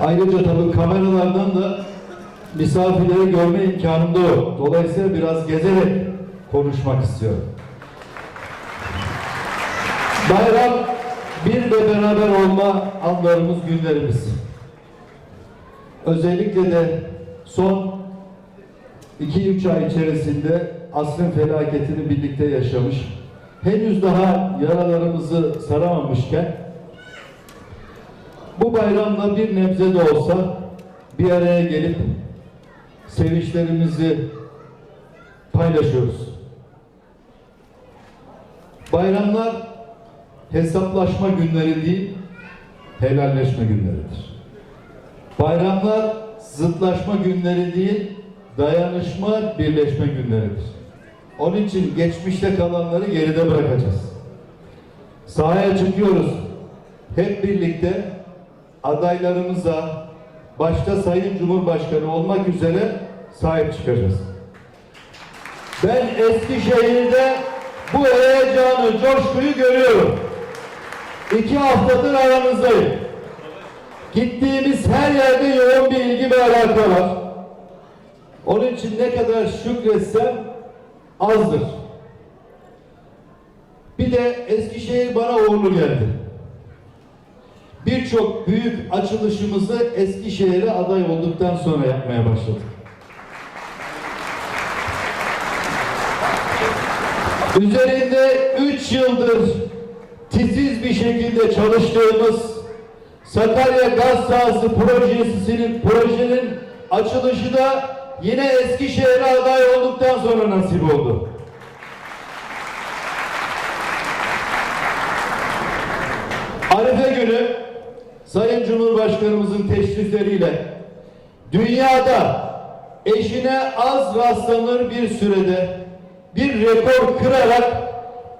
Ayrıca tabii kameralardan da misafirleri görme imkanım da yok. Dolayısıyla biraz gezerek konuşmak istiyorum. Bayram bir ve beraber olma anlarımız, günlerimiz. Özellikle de son 2-3 ay içerisinde asrın felaketini birlikte yaşamış, henüz daha yaralarımızı saramamışken bu bayramda bir nebze de olsa bir araya gelip sevinçlerimizi paylaşıyoruz. Bayramlar hesaplaşma günleri değil, helalleşme günleridir. Bayramlar zıtlaşma günleri değil, dayanışma, birleşme günleridir. Onun için geçmişte kalanları geride bırakacağız. Sahaya çıkıyoruz. Hep birlikte adaylarımıza başta Sayın Cumhurbaşkanı olmak üzere sahip çıkacağız. Ben Eskişehir'de bu heyecanı, coşkuyu görüyorum. İki haftadır aramızdayım. Gittiğimiz her yerde yoğun bir ilgi ve alaka var. Onun için ne kadar şükretsem azdır. Bir de Eskişehir bana uğurlu geldi. Birçok büyük açılışımızı Eskişehir'e aday olduktan sonra yapmaya başladık. Üzerinde 3 yıldır titiz bir şekilde çalıştığımız Sakarya Gaz Sahası projesinin projenin açılışı da yine Eskişehir'e aday olduktan sonra nasip oldu. Sayın Cumhurbaşkanımızın teşrifleriyle dünyada eşine az rastlanır bir sürede bir rekor kırarak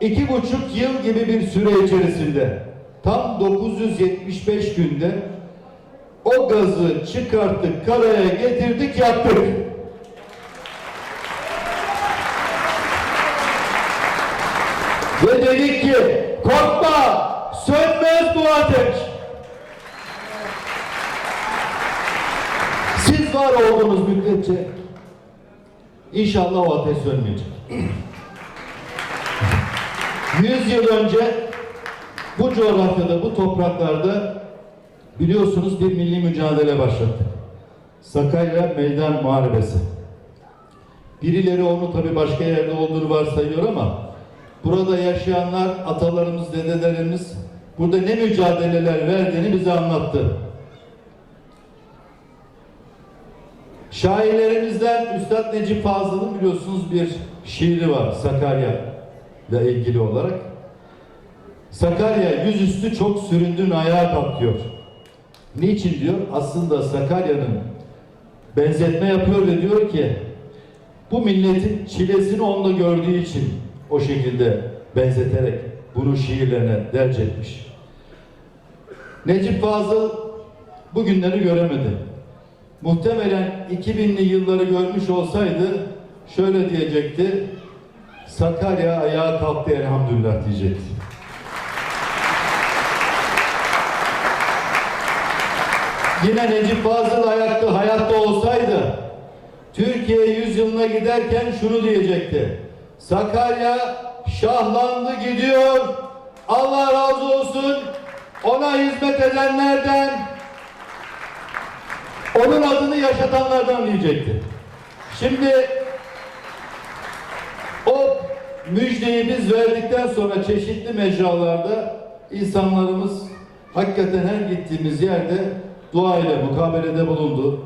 iki buçuk yıl gibi bir süre içerisinde tam 975 günde o gazı çıkarttık, karaya getirdik, yaptık. Ve dedik ki korkma sönmez bu ateş. Siz var olduğunuz müddetçe inşallah o ateş sönmeyecek. Yüz yıl önce bu coğrafyada, bu topraklarda biliyorsunuz bir milli mücadele başlattı. Sakarya Meydan Muharebesi. Birileri onu tabi başka yerde olduğunu varsayıyor ama burada yaşayanlar, atalarımız, dedelerimiz burada ne mücadeleler verdiğini bize anlattı. Şairlerimizden Üstad Necip Fazıl'ın biliyorsunuz bir şiiri var Sakarya ile ilgili olarak. Sakarya yüzüstü çok süründün ayağa kalk diyor. Niçin diyor? Aslında Sakarya'nın benzetme yapıyor ve diyor ki bu milletin çilesini onda gördüğü için o şekilde benzeterek bunu şiirlerine derc etmiş. Necip Fazıl bu günleri göremedi. Muhtemelen 2000'li yılları görmüş olsaydı şöyle diyecekti. Sakarya ayağa kalktı elhamdülillah diyecekti. Yine Necip Fazıl ayakta hayatta olsaydı Türkiye yüzyılına giderken şunu diyecekti. Sakarya şahlandı gidiyor. Allah razı olsun. Ona hizmet edenlerden onun adını yaşatanlardan diyecekti. Şimdi o müjdeyi biz verdikten sonra çeşitli mecralarda insanlarımız hakikaten her gittiğimiz yerde dua ile mukabelede bulundu.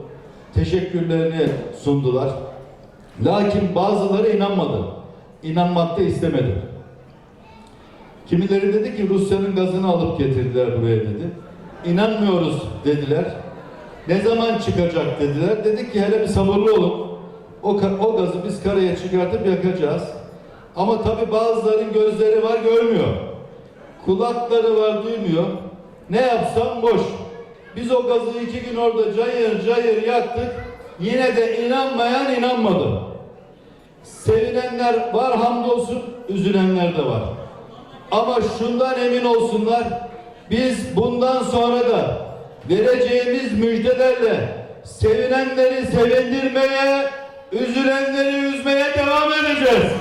Teşekkürlerini sundular. Lakin bazıları inanmadı. İnanmak da istemedi. Kimileri dedi ki Rusya'nın gazını alıp getirdiler buraya dedi. İnanmıyoruz dediler. Ne zaman çıkacak dediler. Dedik ki hele bir sabırlı olun. O, o gazı biz karaya çıkartıp yakacağız. Ama tabi bazıların gözleri var görmüyor. Kulakları var duymuyor. Ne yapsam boş. Biz o gazı iki gün orada cayır cayır yaktık. Yine de inanmayan inanmadı. Sevinenler var hamdolsun, üzülenler de var. Ama şundan emin olsunlar, biz bundan sonra da vereceğimiz müjde projelerle sevinenleri sevindirmeye, üzülenleri üzmeye devam edeceğiz.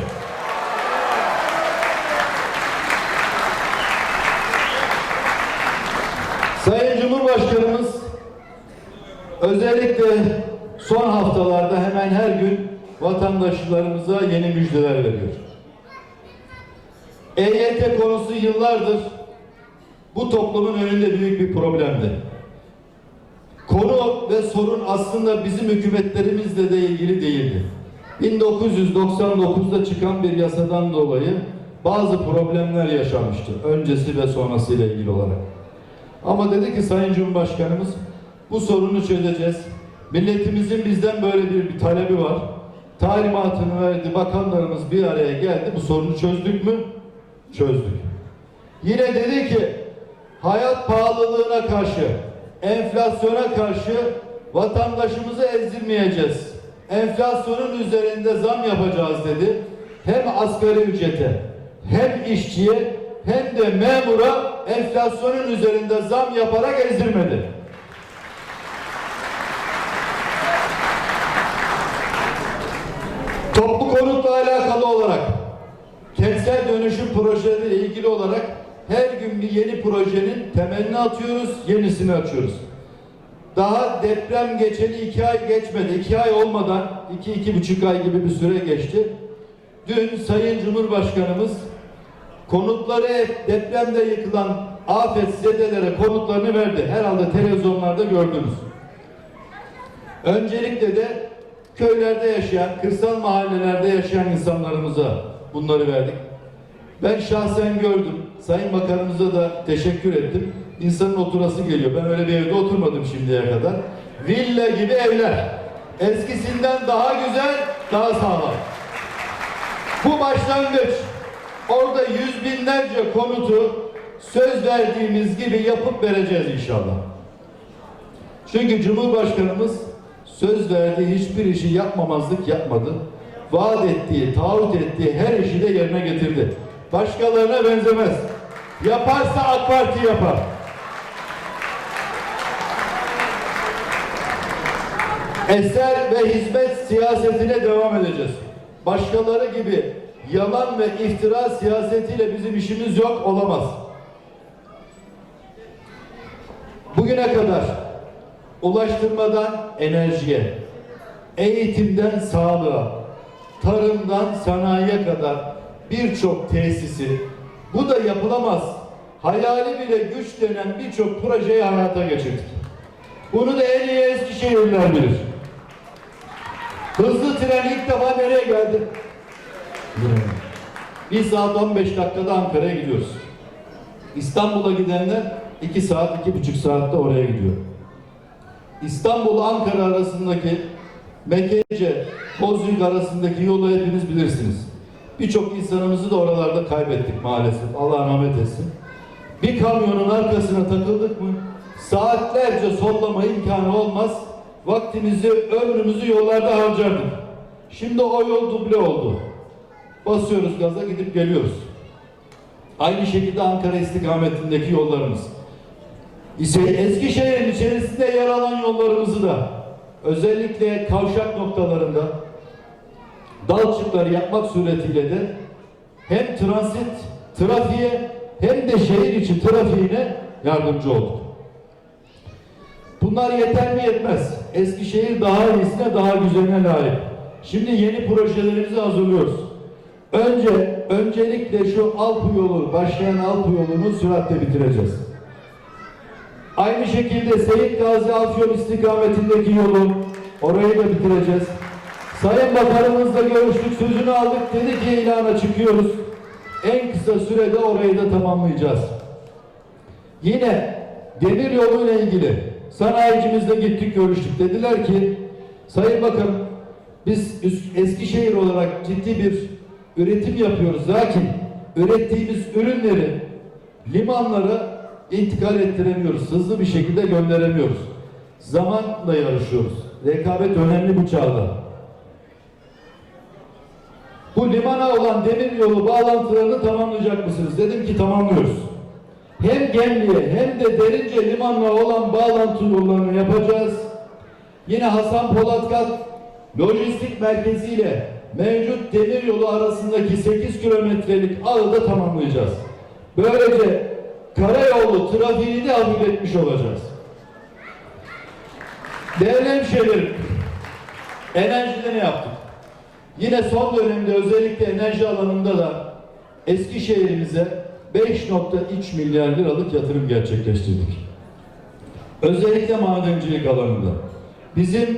Sayın Cumhurbaşkanımız özellikle son haftalarda hemen her gün vatandaşlarımıza yeni müjdeler veriyor. EYT konusu yıllardır bu toplumun önünde büyük bir problemdi. Konu ve sorun aslında bizim hükümetlerimizle de ilgili değildi. 1999'da çıkan bir yasadan dolayı bazı problemler yaşanmıştı. Öncesi ve sonrası ile ilgili olarak. Ama dedi ki Sayın Cumhurbaşkanımız bu sorunu çözeceğiz. Milletimizin bizden böyle bir, bir talebi var. Talimatını verdi, bakanlarımız bir araya geldi. Bu sorunu çözdük mü? Çözdük. Yine dedi ki hayat pahalılığına karşı, enflasyona karşı vatandaşımızı ezdirmeyeceğiz. Enflasyonun üzerinde zam yapacağız dedi. Hem asgari ücrete, hem işçiye, hem de memura enflasyonun üzerinde zam yaparak ezdirmedi. Toplu konutla alakalı olarak kentsel dönüşüm projeleriyle ilgili olarak her gün bir yeni projenin temelini atıyoruz, yenisini açıyoruz. Daha deprem geçeli iki ay geçmedi. iki ay olmadan iki, iki buçuk ay gibi bir süre geçti. Dün Sayın Cumhurbaşkanımız konutları depremde yıkılan afetzedelere konutlarını verdi. Herhalde televizyonlarda gördünüz. Öncelikle de köylerde yaşayan, kırsal mahallelerde yaşayan insanlarımıza bunları verdik. Ben şahsen gördüm. Sayın Bakanımıza da teşekkür ettim. İnsanın oturası geliyor. Ben öyle bir evde oturmadım şimdiye kadar. Villa gibi evler. Eskisinden daha güzel, daha sağlam. Bu başlangıç. Orada yüz binlerce konutu söz verdiğimiz gibi yapıp vereceğiz inşallah. Çünkü Cumhurbaşkanımız söz verdiği hiçbir işi yapmamazlık yapmadı. Vaat ettiği, taahhüt ettiği her işi de yerine getirdi. Başkalarına benzemez. Yaparsa AK Parti yapar. Eser ve hizmet siyasetine devam edeceğiz. Başkaları gibi yalan ve iftira siyasetiyle bizim işimiz yok olamaz. Bugüne kadar ulaştırmadan enerjiye, eğitimden sağlığa, tarımdan sanayiye kadar birçok tesisi, bu da yapılamaz, hayali bile güç denen birçok projeyi hayata geçirdik. Bunu da en iyi Eskişehirliler bilir. Hızlı tren ilk defa nereye geldi? Bir saat 15 dakikada Ankara'ya gidiyoruz. İstanbul'a gidenler 2 saat, iki buçuk saatte oraya gidiyor. İstanbul Ankara arasındaki Mekkece Bozüyük arasındaki yolu hepiniz bilirsiniz. Birçok insanımızı da oralarda kaybettik maalesef. Allah rahmet etsin. Bir kamyonun arkasına takıldık mı saatlerce sollama imkanı olmaz. Vaktimizi, ömrümüzü yollarda harcardık. Şimdi o yol duble oldu. Basıyoruz gaza gidip geliyoruz. Aynı şekilde Ankara istikametindeki yollarımız. Eskişehir'in içerisinde yer alan yollarımızı da özellikle kavşak noktalarında dalçıkları yapmak suretiyle de hem transit trafiğe hem de şehir içi trafiğine yardımcı olduk. Bunlar yeter mi yetmez. Eskişehir daha iyisine daha güzeline layık. Şimdi yeni projelerimizi hazırlıyoruz. Önce öncelikle şu Alpı yolu, başlayan Alpı yolunu süratle bitireceğiz. Aynı şekilde Seyit Gazi Afyon istikametindeki yolu orayı da bitireceğiz. Sayın Bakanımızla görüştük, sözünü aldık. Dedi ki ilana çıkıyoruz. En kısa sürede orayı da tamamlayacağız. Yine demir yoluyla ilgili sanayicimizle gittik görüştük. Dediler ki Sayın Bakanım biz Eskişehir olarak ciddi bir üretim yapıyoruz. Lakin ürettiğimiz ürünleri limanlara intikal ettiremiyoruz. Hızlı bir şekilde gönderemiyoruz. Zamanla yarışıyoruz. Rekabet önemli bu çağda. Bu limana olan demir yolu bağlantılarını tamamlayacak mısınız? Dedim ki tamamlıyoruz. Hem Gemli'ye hem de Derince limanla olan bağlantı yollarını yapacağız. Yine Hasan Polatkat lojistik merkeziyle mevcut demir yolu arasındaki 8 kilometrelik ağı da tamamlayacağız. Böylece karayolu trafiğini de hafifletmiş olacağız. Değerli hemşehrilerim, enerjide ne yaptık? Yine son dönemde özellikle enerji alanında da Eskişehir'imize 5.3 milyar liralık yatırım gerçekleştirdik. Özellikle madencilik alanında. Bizim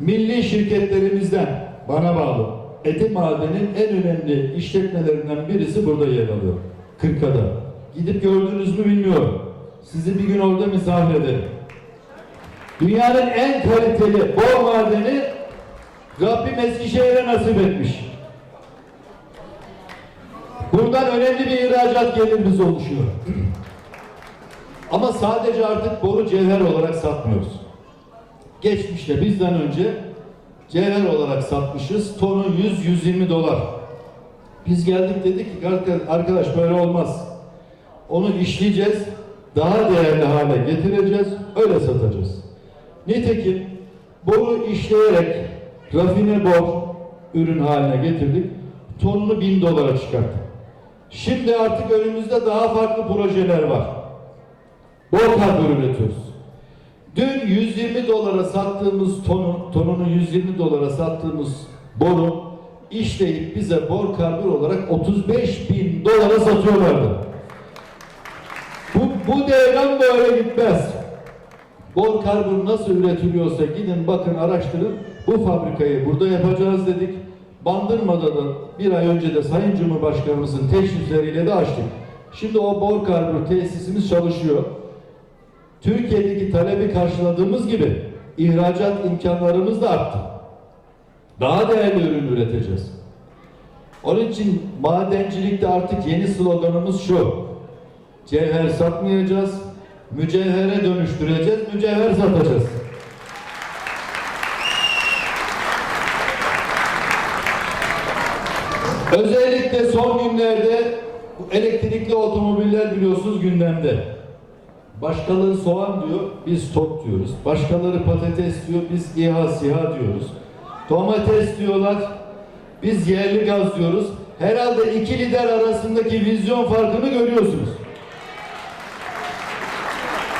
milli şirketlerimizden bana bağlı Eti Maden'in en önemli işletmelerinden birisi burada yer alıyor. Kırkada. Gidip gördünüz mü bilmiyorum. Sizi bir gün orada misafir ederim. Dünyanın en kaliteli bor madeni Rabbim Eskişehir'e nasip etmiş. Buradan önemli bir ihracat gelirimiz oluşuyor. Ama sadece artık boru cevher olarak satmıyoruz. Geçmişte bizden önce cevher olarak satmışız. Tonu 100-120 dolar. Biz geldik dedik ki arkadaş böyle olmaz. Onu işleyeceğiz, daha değerli hale getireceğiz, öyle satacağız. Nitekim boru işleyerek rafine bor ürün haline getirdik. Tonunu 1000 dolara çıkarttık. Şimdi artık önümüzde daha farklı projeler var. Bor karbür üretiyoruz. Dün 120 dolara sattığımız tonu, tonunu 120 dolara sattığımız boru işleyip bize bor karbür olarak 35 bin dolara satıyorlardı. Bu, bu devran böyle gitmez. Bor karbür nasıl üretiliyorsa gidin bakın araştırın. Bu fabrikayı burada yapacağız dedik. Bandırma'da da bir ay önce de Sayın Cumhurbaşkanımızın teşrifleriyle de açtık. Şimdi o bor karbür tesisimiz çalışıyor. Türkiye'deki talebi karşıladığımız gibi ihracat imkanlarımız da arttı. Daha değerli ürün üreteceğiz. Onun için madencilikte artık yeni sloganımız şu. Cevher satmayacağız, mücevhere dönüştüreceğiz, mücevher satacağız. Özellikle son günlerde bu elektrikli otomobiller biliyorsunuz gündemde. Başkaları soğan diyor, biz top diyoruz. Başkaları patates diyor, biz İHA SİHA diyoruz. Domates diyorlar, biz yerli gaz diyoruz. Herhalde iki lider arasındaki vizyon farkını görüyorsunuz.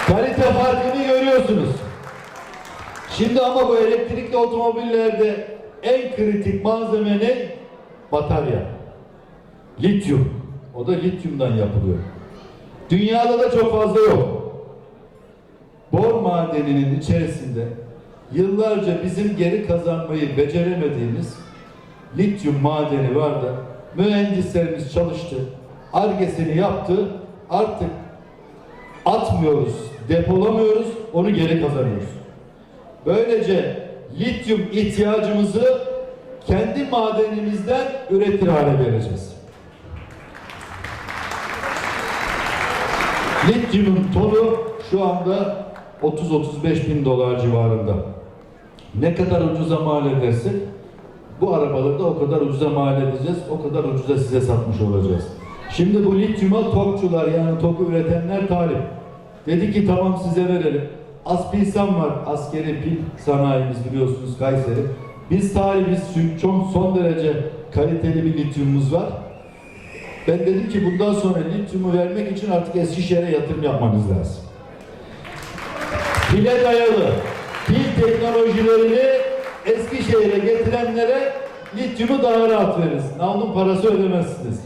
Kalite farkını görüyorsunuz. Şimdi ama bu elektrikli otomobillerde en kritik malzeme ne? Batarya. Lityum. O da lityumdan yapılıyor. Dünyada da çok fazla yok. Bor madeninin içerisinde yıllarca bizim geri kazanmayı beceremediğimiz lityum madeni vardı. Mühendislerimiz çalıştı. Argesini yaptı. Artık atmıyoruz, depolamıyoruz, onu geri kazanıyoruz. Böylece lityum ihtiyacımızı kendi madenimizden üretir hale vereceğiz. Lityumun tonu şu anda 30-35 bin dolar civarında. Ne kadar ucuza mal edersek bu arabaları da o kadar ucuza mal edeceğiz, o kadar ucuza size satmış olacağız. Şimdi bu lityuma tokçular yani toku üretenler talip. Dedi ki tamam size verelim. Aspilsan var, askeri pil sanayimiz biliyorsunuz Kayseri. Biz talibiz çünkü çok son derece kaliteli bir lityumumuz var. Ben dedim ki bundan sonra lityumu vermek için artık Eskişehir'e yatırım yapmanız lazım. Pile dayalı pil teknolojilerini Eskişehir'e getirenlere lityumu daha rahat veririz. Nalın parası ödemezsiniz.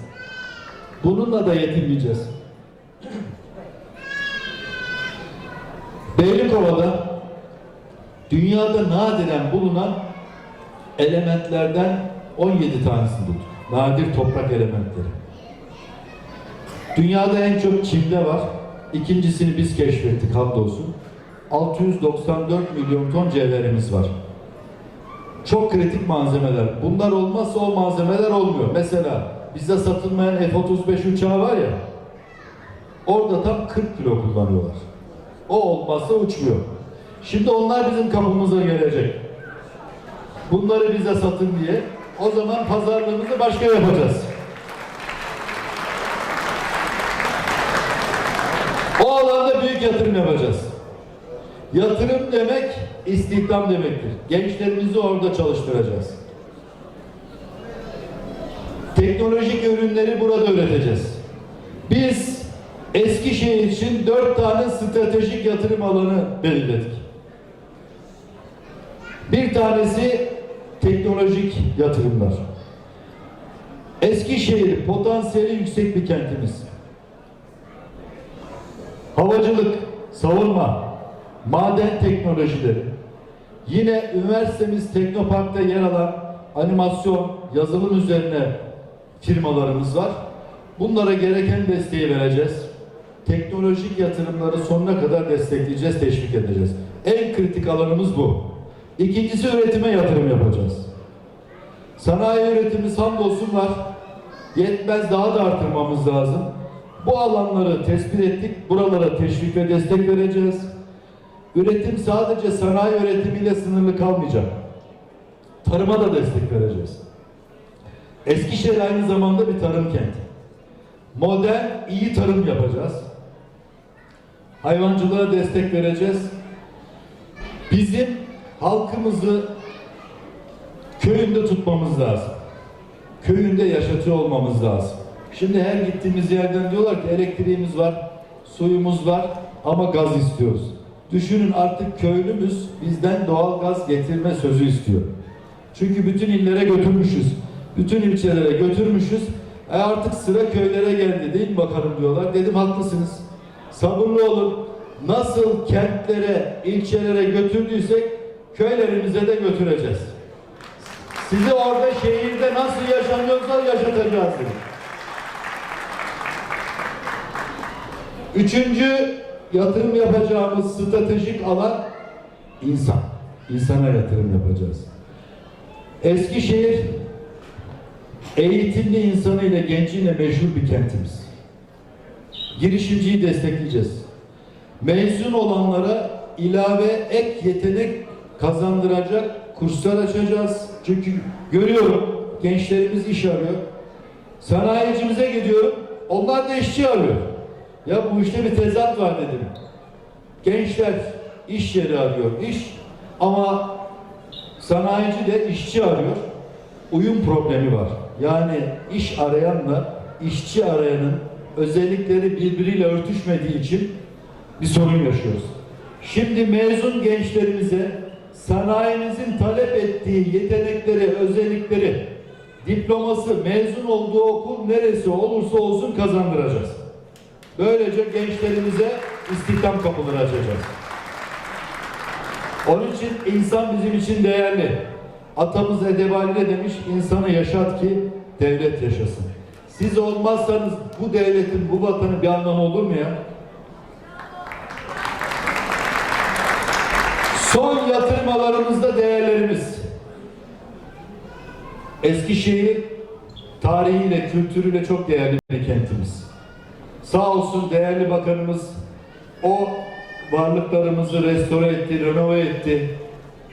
Bununla da yetinmeyeceğiz. Beylikova'da dünyada nadiren bulunan elementlerden 17 tanesini bulduk. Nadir toprak elementleri. Dünyada en çok çimde var. İkincisini biz keşfettik hamdolsun. 694 milyon ton cevherimiz var. Çok kritik malzemeler. Bunlar olmazsa o malzemeler olmuyor. Mesela bizde satılmayan F-35 uçağı var ya, orada tam 40 kilo kullanıyorlar. O olmazsa uçmuyor. Şimdi onlar bizim kapımıza gelecek. Bunları bize satın diye. O zaman pazarlığımızı başka yapacağız. O alanda büyük yatırım yapacağız. Yatırım demek istihdam demektir. Gençlerimizi orada çalıştıracağız. Teknolojik ürünleri burada üreteceğiz. Biz Eskişehir için dört tane stratejik yatırım alanı belirledik. Bir tanesi teknolojik yatırımlar. Eskişehir potansiyeli yüksek bir kentimiz. Havacılık, savunma, maden teknolojileri, yine üniversitemiz Teknopark'ta yer alan animasyon, yazılım üzerine firmalarımız var. Bunlara gereken desteği vereceğiz. Teknolojik yatırımları sonuna kadar destekleyeceğiz, teşvik edeceğiz. En kritik alanımız bu. İkincisi üretime yatırım yapacağız. Sanayi üretimi hamdolsun var. Yetmez daha da artırmamız lazım. Bu alanları tespit ettik. Buralara teşvik ve destek vereceğiz. Üretim sadece sanayi üretimiyle sınırlı kalmayacak. Tarıma da destek vereceğiz. Eskişehir aynı zamanda bir tarım kenti. Modern, iyi tarım yapacağız. Hayvancılığa destek vereceğiz. Bizim halkımızı köyünde tutmamız lazım. Köyünde yaşatıyor olmamız lazım. Şimdi her gittiğimiz yerden diyorlar ki elektriğimiz var, suyumuz var ama gaz istiyoruz. Düşünün artık köylümüz bizden doğal gaz getirme sözü istiyor. Çünkü bütün illere götürmüşüz. Bütün ilçelere götürmüşüz. E artık sıra köylere geldi değil mi bakalım diyorlar. Dedim haklısınız. Sabırlı olun. Nasıl kentlere, ilçelere götürdüysek köylerimize de götüreceğiz. Sizi orada şehirde nasıl yaşanıyorsa yaşatacağız. Üçüncü yatırım yapacağımız stratejik alan insan. İnsana yatırım yapacağız. Eskişehir eğitimli insanıyla genciyle meşhur bir kentimiz. Girişimciyi destekleyeceğiz. Mezun olanlara ilave ek yetenek kazandıracak kurslar açacağız. Çünkü görüyorum gençlerimiz iş arıyor. Sanayicimize gidiyorum. Onlar da işçi arıyor. Ya bu işte bir tezat var dedim. Gençler iş yeri arıyor, iş ama sanayici de işçi arıyor. Uyum problemi var. Yani iş arayanla işçi arayanın özellikleri birbiriyle örtüşmediği için bir sorun yaşıyoruz. Şimdi mezun gençlerimize sanayimizin talep ettiği yetenekleri, özellikleri, diploması, mezun olduğu okul neresi olursa olsun kazandıracağız. Böylece gençlerimize istihdam kapıları açacağız. Onun için insan bizim için değerli. Atamız Edebali ne demiş? İnsanı yaşat ki devlet yaşasın. Siz olmazsanız bu devletin, bu vatanın bir anlamı olur mu ya? Son yatırmalarımızda değerlerimiz. Eskişehir tarihiyle, kültürüyle çok değerli bir kentimiz. Sağ olsun değerli bakanımız o varlıklarımızı restore etti, renove etti,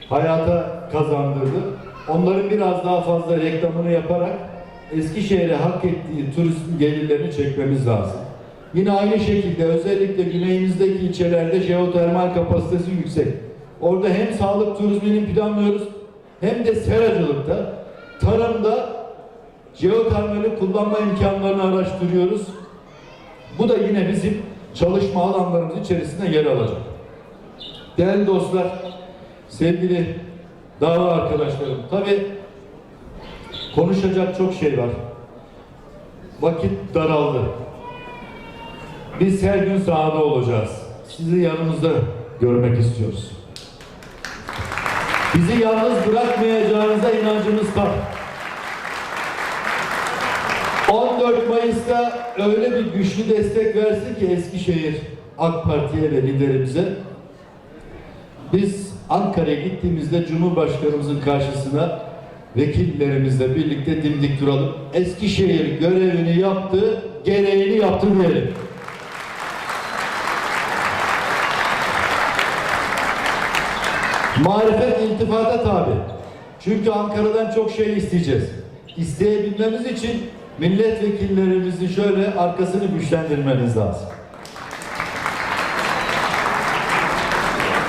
hayata kazandırdı. Onların biraz daha fazla reklamını yaparak Eskişehir'e hak ettiği turizm gelirlerini çekmemiz lazım. Yine aynı şekilde özellikle güneyimizdeki ilçelerde jeotermal kapasitesi yüksek. Orada hem sağlık turizmini planlıyoruz hem de seracılıkta, tarımda jeotermali kullanma imkanlarını araştırıyoruz. Bu da yine bizim çalışma alanlarımız içerisinde yer alacak. Değerli dostlar, sevgili dava arkadaşlarım, tabi konuşacak çok şey var. Vakit daraldı. Biz her gün sahada olacağız. Sizi yanımızda görmek istiyoruz. Bizi yalnız bırakmayacağınıza inancımız tam. 14 Mayıs'ta öyle bir güçlü destek versin ki Eskişehir AK Parti'ye ve liderimize. Biz Ankara'ya gittiğimizde Cumhurbaşkanımızın karşısına vekillerimizle birlikte dimdik duralım. Eskişehir görevini yaptı, gereğini yaptı diyelim. Marifet iltifata tabi. Çünkü Ankara'dan çok şey isteyeceğiz. İsteyebilmemiz için milletvekillerimizin şöyle arkasını güçlendirmeniz lazım.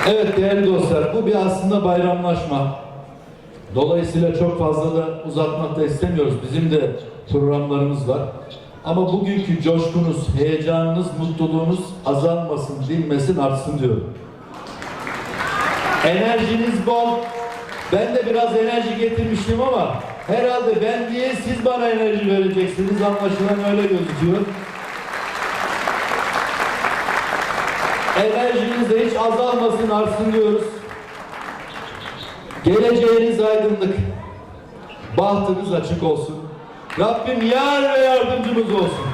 Evet değerli dostlar bu bir aslında bayramlaşma. Dolayısıyla çok fazla da uzatmak da istemiyoruz. Bizim de programlarımız var. Ama bugünkü coşkunuz, heyecanınız, mutluluğunuz azalmasın, dinmesin, artsın diyorum. Enerjiniz bol. Ben de biraz enerji getirmiştim ama herhalde ben diye siz bana enerji vereceksiniz. Anlaşılan öyle gözüküyor. Enerjiniz de hiç azalmasın, artsın diyoruz. Geleceğiniz aydınlık. Bahtınız açık olsun. Rabbim yar ve yardımcımız olsun.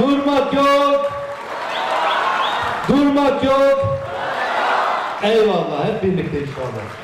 Durmak yok. Durmak yok. Eyvallah. Hep birlikte inşallah.